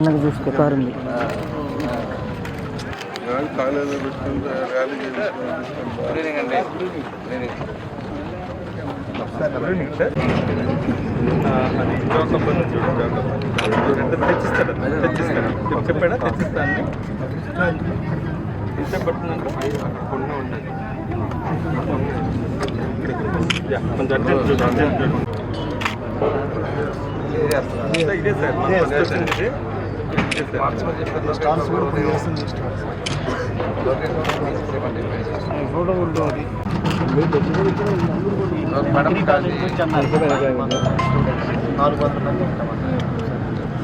నాకు చూసుకో కారు ఉంది ర్యాలీ చూడండి రెండు చెప్పాడా తెచ్చిస్తాను కొంచెం అర్జెంట్ అర్జెంట్ సార్, ఇదే సార్ ఇదే సార్.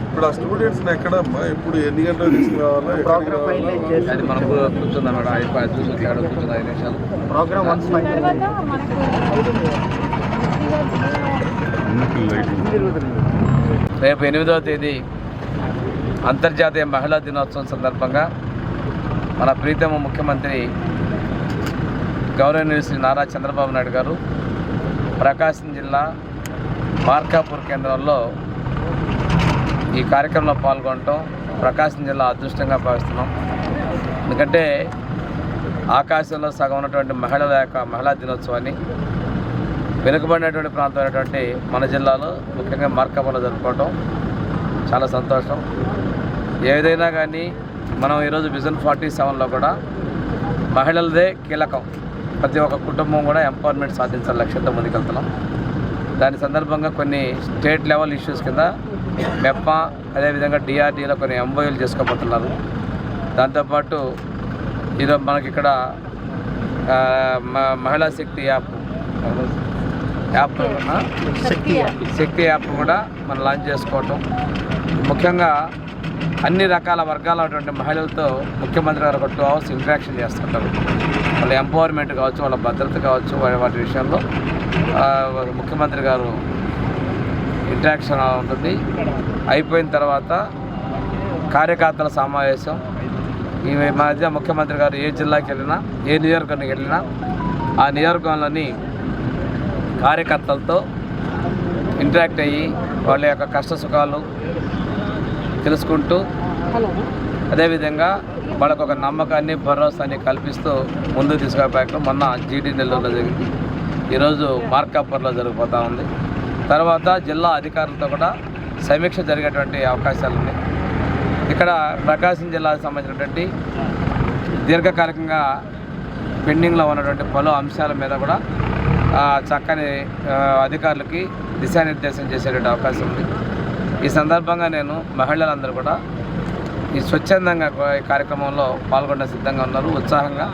ఇప్పుడు ఆ స్టూడెంట్స్ ఎక్కడమ్మా? ఇప్పుడు ఎన్ని గంటలు తీసుకురావాలా? అది మనకు కూర్చుంది ఐదు నిమిషాలు. రేపు ఎనిమిదవ తేదీ అంతర్జాతీయ మహిళా దినోత్సవం సందర్భంగా మన ప్రీతమ ముఖ్యమంత్రి గౌరవనీయులు శ్రీ నారా చంద్రబాబు నాయుడు గారు ప్రకాశం జిల్లా మార్కాపూర్ కేంద్రంలో ఈ కార్యక్రమంలో పాల్గొనటం ప్రకాశం జిల్లా అదృష్టంగా భావిస్తున్నాం. ఎందుకంటే ఆకాశంలో సగం ఉన్నటువంటి మహిళల యొక్క మహిళా దినోత్సవాన్ని వెనుకబడినటువంటి ప్రాంతం అయినటువంటి మన జిల్లాలో ముఖ్యంగా మార్కాపూర్లో జరుపుకోవటం చాలా సంతోషం. ఏదైనా కానీ మనం ఈరోజు విజన్ ఫార్టీ సెవెన్లో కూడా మహిళలదే కీలకం. ప్రతి ఒక్క కుటుంబం కూడా ఎంపవర్మెంట్ సాధించాలి లక్ష్యంతో ముందుకెళ్తున్నాం. దాని సందర్భంగా కొన్ని స్టేట్ లెవెల్ ఇష్యూస్ కింద మెప్పా అదేవిధంగా డిఆర్డీలో కొన్ని ఎంఓయూలు చేసుకోబోతున్నారు. దాంతోపాటు ఈరోజు మనకి ఇక్కడ Mahila Shakti app app? Shakti app. కూడా మనం లాంచ్ చేసుకోవటం. ముఖ్యంగా అన్ని రకాల వర్గాలటువంటి మహిళలతో ముఖ్యమంత్రి గారు ఒక టూ అవర్స్ ఇంటరాక్షన్ చేస్తుంటారు. వాళ్ళ ఎంపవర్మెంట్ కావచ్చు వాళ్ళ భద్రత కావచ్చు వాటి విషయంలో ముఖ్యమంత్రి గారు ఇంటరాక్షన్ ఉంటుంది. అయిపోయిన తర్వాత కార్యకర్తల సమావేశం. ఈ మధ్య ముఖ్యమంత్రి గారు ఏ జిల్లాకి వెళ్ళినా ఏ నియోజకవర్గానికి వెళ్ళినా ఆ నియోజకవర్గంలోని కార్యకర్తలతో ఇంటరాక్ట్ అయ్యి వాళ్ళ యొక్క కష్ట సుఖాలు తెలుసుకుంటూ అదేవిధంగా వాళ్ళకు ఒక నమ్మకాన్ని భరోసాని కల్పిస్తూ ముందుకు తీసుకుపోయాక మొన్న జీడీ నెల్లూరులో జరిగింది. ఈరోజు మార్కాపూర్లో జరిగిపోతూ ఉంది. తర్వాత జిల్లా అధికారులతో కూడా సమీక్ష జరిగేటువంటి అవకాశాలు ఉన్నాయి. ఇక్కడ ప్రకాశం జిల్లాకు సంబంధించినటువంటి దీర్ఘకాలికంగా పెండింగ్లో ఉన్నటువంటి పలు అంశాల మీద కూడా చక్కని అధికారులకి దిశానిర్దేశం చేసేటువంటి అవకాశం ఉంది. ఈ సందర్భంగా నేను మహిళలందరూ కూడా ఈ స్వచ్ఛందంగా ఈ కార్యక్రమంలో పాల్గొనే సిద్ధంగా ఉన్నారు. ఉత్సాహంగా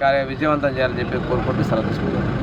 కార్య విజయవంతం చేయాలని చెప్పి కోరుకుంటూ సెలవు తీసుకుంటున్నాను.